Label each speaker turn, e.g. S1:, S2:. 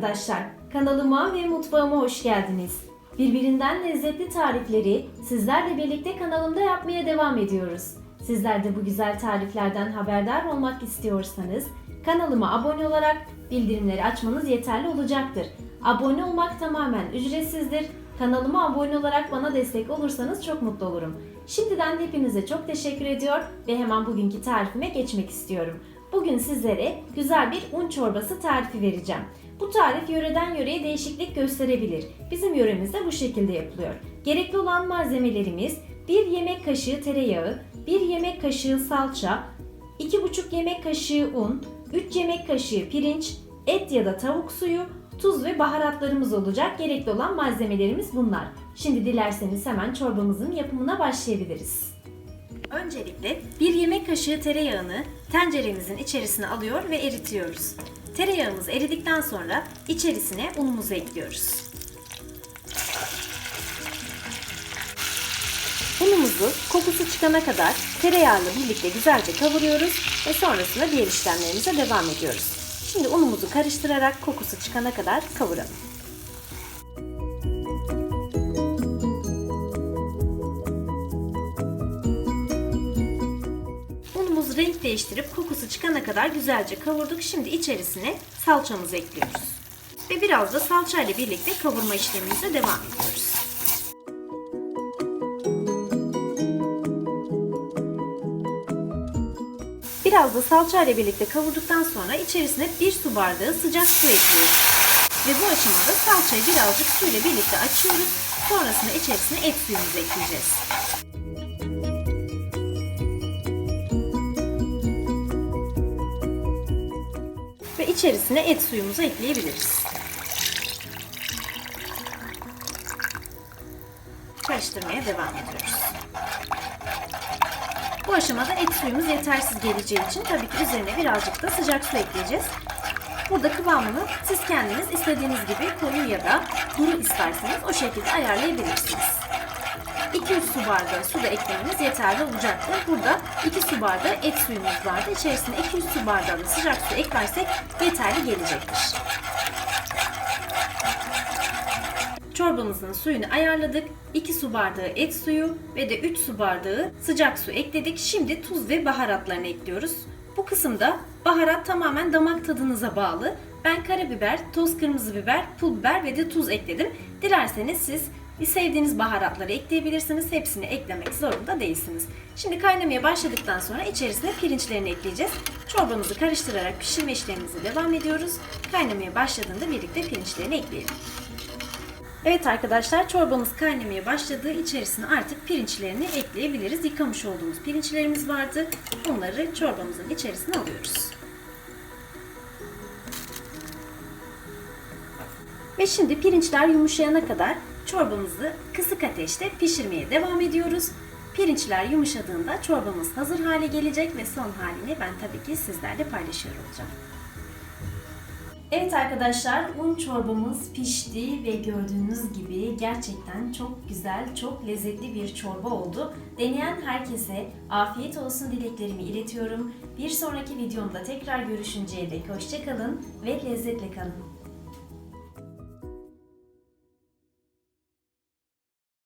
S1: arkadaşlar, kanalıma ve mutfağıma hoş geldiniz. Birbirinden lezzetli tarifleri sizlerle birlikte kanalımda yapmaya devam ediyoruz. Sizler de bu güzel tariflerden haberdar olmak istiyorsanız kanalıma abone olarak bildirimleri açmanız yeterli olacaktır. Abone olmak tamamen ücretsizdir. Kanalıma abone olarak bana destek olursanız çok mutlu olurum. Şimdiden hepinize çok teşekkür ediyor ve hemen bugünkü tarifime geçmek istiyorum. Bugün sizlere güzel bir un çorbası tarifi vereceğim. Bu tarif yöreden yöreye değişiklik gösterebilir. Bizim yöremizde bu şekilde yapılıyor. Gerekli olan malzemelerimiz 1 yemek kaşığı tereyağı, 1 yemek kaşığı salça, 2,5 yemek kaşığı un, 3 yemek kaşığı pirinç, et ya da tavuk suyu, tuz ve baharatlarımız olacak. Gerekli olan malzemelerimiz bunlar. Şimdi dilerseniz hemen çorbamızın yapımına başlayabiliriz. Öncelikle 1 yemek kaşığı tereyağını tenceremizin içerisine alıyor ve eritiyoruz. Tereyağımız eridikten sonra içerisine unumuzu ekliyoruz. Unumuzu kokusu çıkana kadar tereyağıyla birlikte güzelce kavuruyoruz ve sonrasında diğer işlemlerimize devam ediyoruz. Şimdi unumuzu karıştırarak kokusu çıkana kadar kavuralım. Değiştirip kokusu çıkana kadar güzelce kavurduk. Şimdi içerisine salçamızı ekliyoruz. Ve biraz da salça ile birlikte kavurma işlemimize devam ediyoruz. Biraz da salça ile birlikte kavurduktan sonra içerisine bir su bardağı sıcak su ekliyoruz. Ve bu aşamada salçayı birazcık suyla birlikte açıyoruz. Sonrasında içerisine et suyumuzu ekleyeceğiz. Ve içerisine et suyumuzu ekleyebiliriz. Karıştırmaya devam ediyoruz. Bu aşamada et suyumuz yetersiz geleceği için tabii ki üzerine birazcık da sıcak su ekleyeceğiz. Burada kıvamını siz kendiniz istediğiniz gibi koyu ya da duru isterseniz o şekilde ayarlayabilirsiniz. 2-3 su bardağı su da eklemeniz yeterli olacaktır. Burada 2 su bardağı et suyumuz vardı. İçerisine 200 su bardağı da sıcak su eklersek yeterli gelecektir. Çorbamızın suyunu ayarladık. 2 su bardağı et suyu ve de 3 su bardağı sıcak su ekledik. Şimdi tuz ve baharatlarını ekliyoruz. Bu kısımda baharat tamamen damak tadınıza bağlı. Ben karabiber, toz kırmızı biber, pul biber ve de tuz ekledim. Dilerseniz siz sevdiğiniz baharatları ekleyebilirsiniz. Hepsini eklemek zorunda değilsiniz. Şimdi kaynamaya başladıktan sonra içerisine pirinçlerini ekleyeceğiz. Çorbamızı karıştırarak pişirme işlemimize devam ediyoruz. Kaynamaya başladığında birlikte pirinçlerini ekleyelim. Evet arkadaşlar çorbamız kaynamaya başladı. İçerisine artık pirinçlerini ekleyebiliriz. Yıkamış olduğumuz pirinçlerimiz vardı. Onları çorbamızın içerisine alıyoruz. Ve şimdi pirinçler yumuşayana kadar çorbamızı kısık ateşte pişirmeye devam ediyoruz. Pirinçler yumuşadığında çorbamız hazır hale gelecek ve son halini ben tabii ki sizlerle paylaşıyor olacağım. Evet arkadaşlar un çorbamız pişti ve gördüğünüz gibi gerçekten çok güzel, çok lezzetli bir çorba oldu. Deneyen herkese afiyet olsun dileklerimi iletiyorum. Bir sonraki videomda tekrar görüşünceye dek hoşçakalın ve lezzetle kalın.